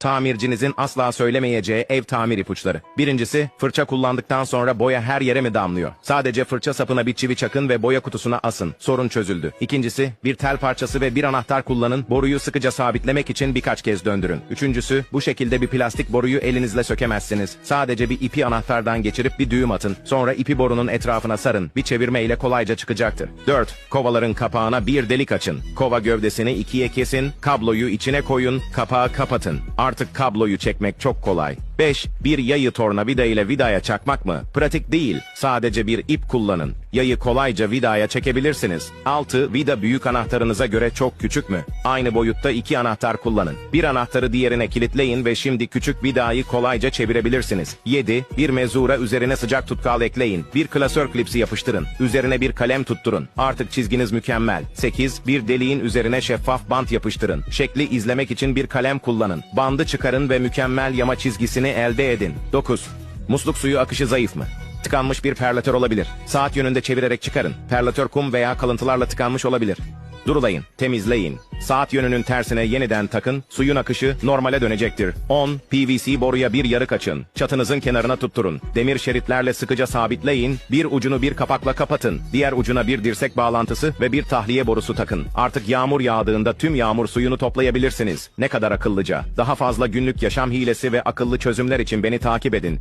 Tamircinizin asla söylemeyeceği ev tamir ipuçları. Birincisi, fırça kullandıktan sonra boya her yere mi damlıyor? Sadece fırça sapına bir çivi çakın ve boya kutusuna asın. Sorun çözüldü. İkincisi, bir tel parçası ve bir anahtar kullanın, boruyu sıkıca sabitlemek için birkaç kez döndürün. Üçüncüsü, bu şekilde bir plastik boruyu elinizle sökemezsiniz. Sadece bir ipi anahtardan geçirip bir düğüm atın. Sonra ipi borunun etrafına sarın. Bir çevirme ile kolayca çıkacaktır. 4. Kovaların kapağına bir delik açın. Kova gövdesini ikiye kesin, kabloyu içine koyun, kapağı kapatın. Artık kabloyu çekmek çok kolay. 5. Bir yayı tornavida ile vidaya çakmak mı? Pratik değil. Sadece bir ip kullanın. Yayı kolayca vidaya çekebilirsiniz. 6. Vida büyük anahtarınıza göre çok küçük mü? Aynı boyutta iki anahtar kullanın. Bir anahtarı diğerine kilitleyin ve şimdi küçük vidayı kolayca çevirebilirsiniz. 7. Bir mezura üzerine sıcak tutkal ekleyin. Bir klasör klipsi yapıştırın. Üzerine bir kalem tutturun. Artık çizginiz mükemmel. 8. Bir deliğin üzerine şeffaf bant yapıştırın. Şekli izlemek için bir kalem kullanın. Bandı çıkarın ve mükemmel yama çizgisini elde edin. 9. Musluk suyu akışı zayıf mı? Tıkanmış bir perlatör olabilir. Saat yönünde çevirerek çıkarın. Perlatör kum veya kalıntılarla tıkanmış olabilir. Durulayın, temizleyin. Saat yönünün tersine yeniden takın, suyun akışı normale dönecektir. 10. PVC boruya bir yarık açın. Çatınızın kenarına tutturun. Demir şeritlerle sıkıca sabitleyin. Bir ucunu bir kapakla kapatın. Diğer ucuna bir dirsek bağlantısı ve bir tahliye borusu takın. Artık yağmur yağdığında tüm yağmur suyunu toplayabilirsiniz. Ne kadar akıllıca. Daha fazla günlük yaşam hilesi ve akıllı çözümler için beni takip edin.